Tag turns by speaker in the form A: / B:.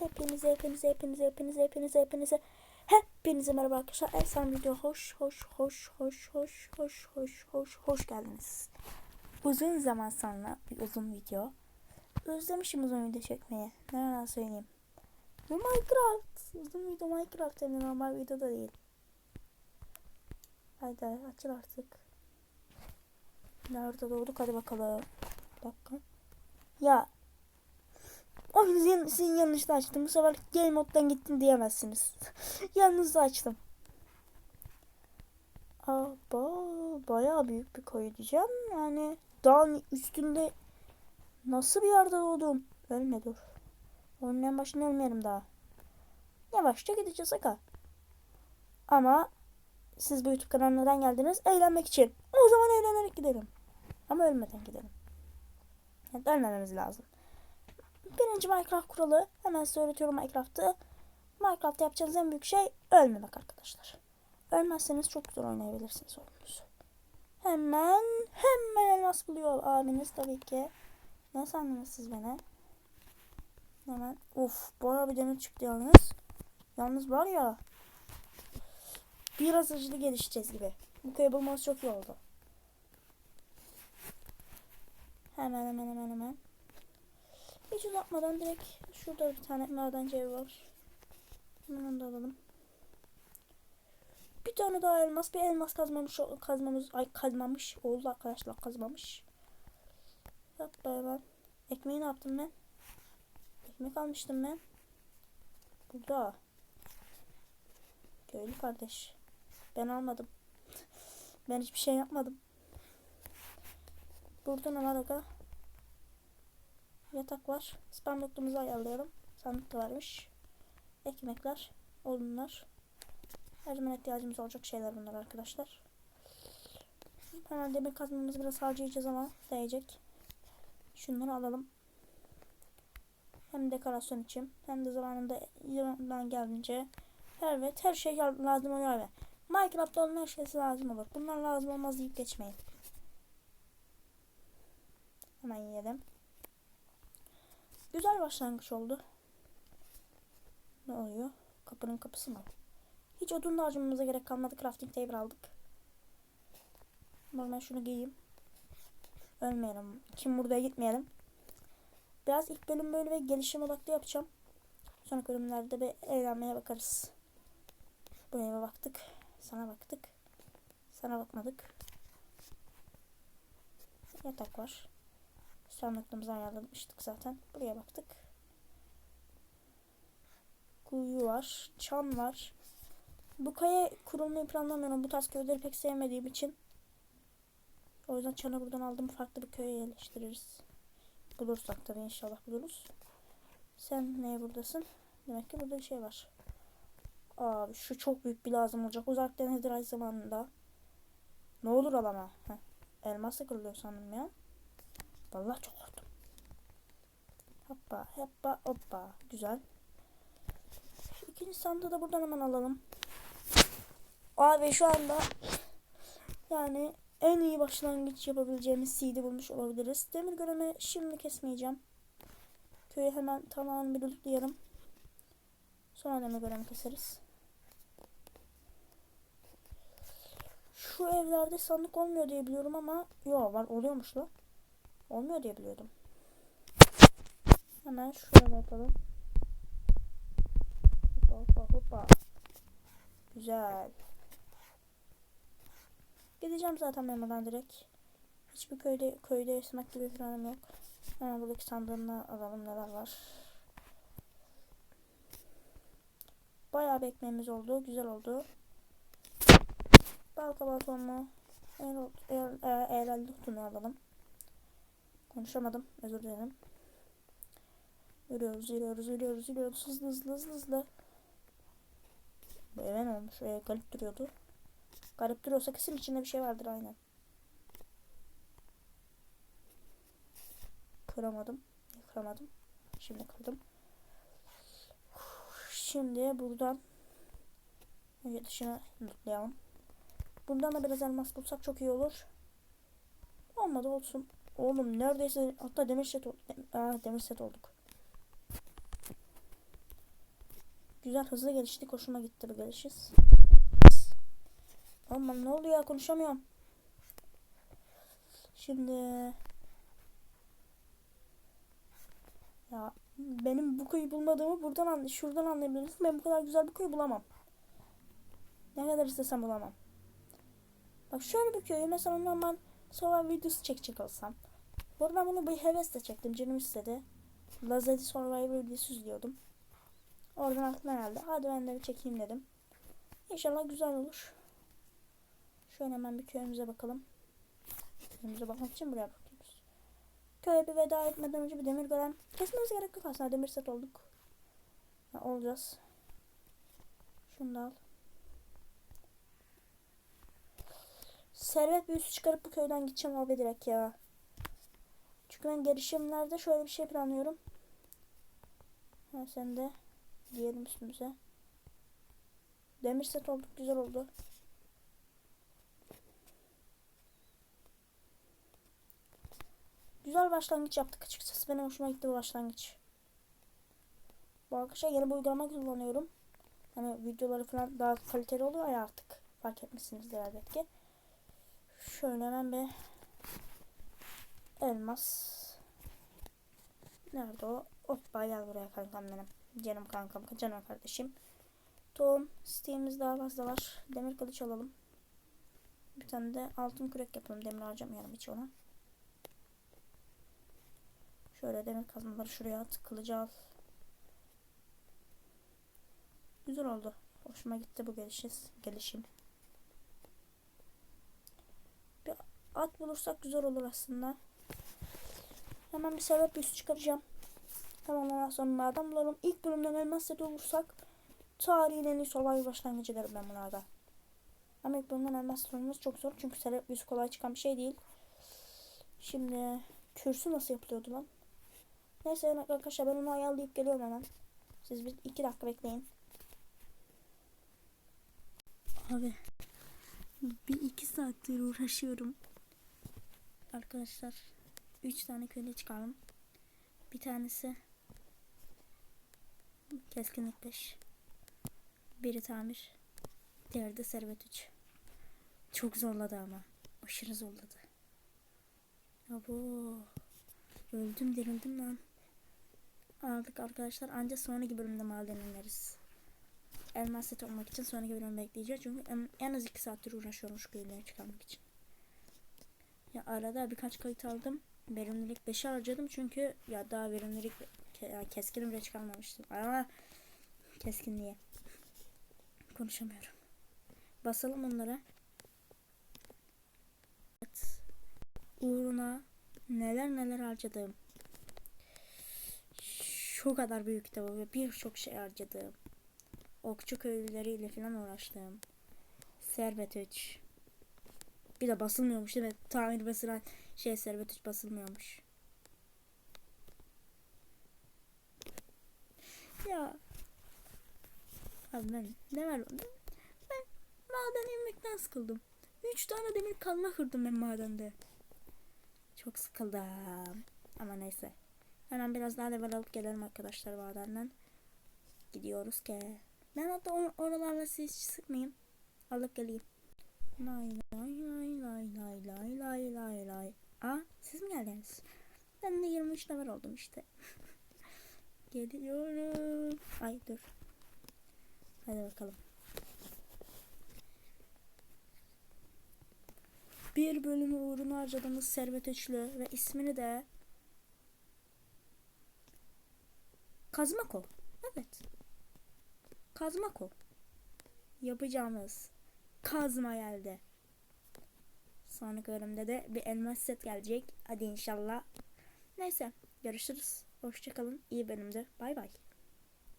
A: hepinize hepinize hepinize hepinize hepinize hepinize hepinize merhaba arkadaşlar. Efsane video hoş hoş hoş hoş hoş hoş hoş hoş hoş geldiniz. Uzun zaman sonra bir uzun video. Özlemişim uzun video çekmeyi. Ne yalan söyleyeyim. Bu Minecraft. Uzun video Minecraft hem de normal video da değil. Haydi açıl artık. Nerede doğduk hadi bakalım. Bir dakika. Ya Oyunu sizin yanlışla açtım. Bu sefer game moddan gittim diyemezsiniz. Yalnızca açtım. Aa, ba bayağı büyük bir koyu diyeceğim. Yani dağın üstünde nasıl bir yerde doğdum? Ölme dur. Onun en başında ölmeyelim daha. Yavaşça gideceğiz aga. Ama siz bu YouTube kanalına neden geldiniz? Eğlenmek için. O zaman eğlenerek gidelim. Ama ölmeden gidelim. Yani ölmememiz lazım. Birinci Minecraft kuralı. Hemen size öğretiyorum Minecraft'ı. Minecraft'ta yapacağınız en büyük şey ölmemek arkadaşlar. Ölmezseniz çok güzel oynayabilirsiniz oyununuzu. Hemen hemen elmas buluyor abiniz tabii ki. Ne sandınız siz beni? Hemen of bayağı bir demir çıktı yalnız. Yalnız var ya biraz hızlı gelişeceğiz gibi. Bu köyü bulmamız çok iyi oldu. Hemen hemen hemen hemen. Hiç uzatmadan direkt şurada bir tane madenci evi var. Hemen onu da alalım. Bir tane daha elmas. Bir elmas kazmamış kazmamız ay kazmamış oldu arkadaşlar kazmamış. Hatta hemen. Ekmeği ne yaptım ben? Ekmek almıştım ben. Burada. Köylü kardeş. Ben almadım. Ben hiçbir şey yapmadım. Burada ne var aga? Yatak var. Noktamızı ayarlayalım. Sandık da varmış. Ekmekler, odunlar. Her zaman ihtiyacımız olacak şeyler bunlar arkadaşlar. Hemen demir kazmamızı biraz harcayacağız ama değecek. Şunları alalım. Hem dekorasyon için hem de zamanında zamandan gelince her evet her şey lazım oluyor ve Minecraft'ta olan her şey lazım olur. Bunlar lazım olmaz deyip geçmeyin. Hemen yiyelim. Güzel başlangıç oldu. Ne oluyor? Kapının kapısı mı? Hiç odun da harcamamıza gerek kalmadı. Crafting table aldık. Normal şunu giyeyim. Ölmeyelim. Kim buraya gitmeyelim. Biraz ilk bölüm böyle bir gelişim odaklı yapacağım. Sonraki bölümlerde bir eğlenmeye bakarız. Buraya baktık. Sana baktık. Sana bakmadık. Yatak var. Son noktamızı ayarlamıştık zaten. Buraya baktık. Kuyu var. Çam var. Bu kaya kurulmayı planlamıyorum. Bu tarz köyleri pek sevmediğim için. O yüzden çanı buradan aldım. Farklı bir köye yerleştiririz. Bulursak tabii inşallah buluruz. Sen neye buradasın? Demek ki burada bir şey var. Abi şu çok büyük bir lazım olacak. Uzak denizdir ay zamanında. Ne olur alama. Heh. Elmas da kırılıyor sanırım ya. Vallahi çok korktum. Hoppa hoppa hoppa. Güzel. Şu ikinci sandığı da buradan hemen alalım. Abi şu anda yani en iyi başlangıç yapabileceğimiz seed'i bulmuş olabiliriz. Demir göreme şimdi kesmeyeceğim. Köyü hemen tamamen bir lootlayalım. Sonra demir göreme keseriz. Şu evlerde sandık olmuyor diye biliyorum ama yok var oluyormuş da. Olmuyor diye biliyordum. Hemen şuraya bakalım. Hoppa hoppa hoppa. Güzel. Gideceğim zaten ben direkt. Hiçbir köyde köyde yaşamak gibi planım yok. Hemen buradaki sandığını alalım neler var. Bayağı bir ekmeğimiz oldu. Güzel oldu. Bal kabağı tohumu. Eğer tutunu alalım. Konuşamadım. Özür dilerim. Yürüyoruz, yürüyoruz, yürüyoruz, yürüyoruz. Hızlı, hızlı, hızlı, hızlı. Bu eve ne olmuş? Ee, garip duruyordu. Garip duruyorsa kesin içinde bir şey vardır aynen. Kıramadım. Kıramadım. Şimdi kırdım. Şimdi buradan önce dışına lootlayalım. Bundan da biraz elmas bulsak çok iyi olur. Olmadı olsun. Oğlum neredeyse hatta demir set olduk. Aa, demir set olduk. Güzel hızlı geliştik. Hoşuma gitti bu gelişiz. Aman ne oluyor ya konuşamıyorum. Şimdi ya benim bu köyü bulmadığımı buradan an şuradan anlayabilirsiniz. Ben bu kadar güzel bir köy bulamam. Ne kadar istesem bulamam. Bak şöyle bir köyü mesela normal sonra videosu çekecek olsam. Bu arada ben bunu bir hevesle çektim. Canım istedi. Lazadi Survivor videosu izliyordum. Oradan aklıma geldi. Hadi ben de bir çekeyim dedim. İnşallah güzel olur. Şöyle hemen bir köyümüze bakalım. Köyümüze bakmak için buraya bakıyoruz. Köye bir veda etmeden önce bir demir golem kesmemiz gerek yok aslında. Demir set olduk. Ya, olacağız. Şunu da al. Servet büyüsü çıkarıp bu köyden gideceğim abi direkt ya. Çünkü ben gelişimlerde şöyle bir şey planlıyorum. Ha, sen de giyelim üstümüze. Demir set olduk güzel oldu. Güzel başlangıç yaptık açıkçası. Benim hoşuma gitti bu başlangıç. Bu arkadaşlar yeni bir uygulama kullanıyorum. Hani videoları falan daha kaliteli oluyor ya artık. Fark etmişsinizdir elbette. Şöyle hemen bir elmas. Nerede o? Hoppa gel buraya kankam benim. Canım kankam, canım kardeşim. Tohum, steğimiz daha fazla var. Demir kılıç alalım. Bir tane de altın kürek yapalım. Demir harcamayalım hiç ona. Şöyle demir kazmaları şuraya at. Kılıcı al. Güzel oldu. Hoşuma gitti bu gelişiz, gelişim. Bir at bulursak güzel olur aslında. Hemen bir sebep üstü çıkaracağım. Hemen ondan sonra bunlardan bulalım. İlk bölümden elmas seti olursak tarihin en iyi survival başlangıcı derim ben bunlarda. Ama ilk bölümden elmas olması çok zor. Çünkü sebep üstü kolay çıkan bir şey değil. Şimdi kürsü nasıl yapılıyordu lan? Neyse arkadaşlar ben onu ayarlayıp geliyorum hemen. Siz bir iki dakika bekleyin. Abi bir iki saattir uğraşıyorum. Arkadaşlar üç tane köle çıkardım. Bir tanesi keskinlik 5. Biri tamir. Diğeri de servet 3. Çok zorladı ama. Aşırı zorladı. Abo. Öldüm dirildim lan. Aldık arkadaşlar. Ancak sonraki bölümde maden ineriz. Elmas set olmak için sonraki bölümü bekleyeceğiz. Çünkü en, en az 2 saattir uğraşıyorum şu köyleri çıkarmak için. Ya arada birkaç kayıt aldım. Verimlilik 5'e harcadım çünkü ya daha verimlilik ya keskin bile çıkarmamıştım. Ama keskinliğe. Konuşamıyorum. Basalım onlara. Evet. Uğruna neler neler harcadım. Şu kadar büyük kitabı ve birçok şey harcadım. Okçu köylüleriyle falan uğraştım. Servet 3. Bir de basılmıyormuş değil mi? Tamir basılan şey servet 3 basılmıyormuş. Ya. Abi ben ne var onda? Ben maden inmekten sıkıldım. Üç tane demir kalma kırdım ben madende. Çok sıkıldım. Ama neyse. Hemen biraz daha level alıp gelelim arkadaşlar madenden. Gidiyoruz ki. Ben hatta or oralarla siz sıkmayayım. Alıp geleyim. Lay lay lay lay lay lay lay lay lay. Aa siz mi geldiniz? Ben de 23 level oldum işte. Geliyorum. Ay dur. Hadi bakalım. Bir bölümü uğruna harcadığımız servet üçlü ve ismini de Kazmako. Evet. Kazmako. Yapacağımız kazma geldi. Sonraki bölümde de bir elmas set gelecek. Hadi inşallah. Neyse görüşürüz. Hoşçakalın. İyi bölümdü. Bay bay.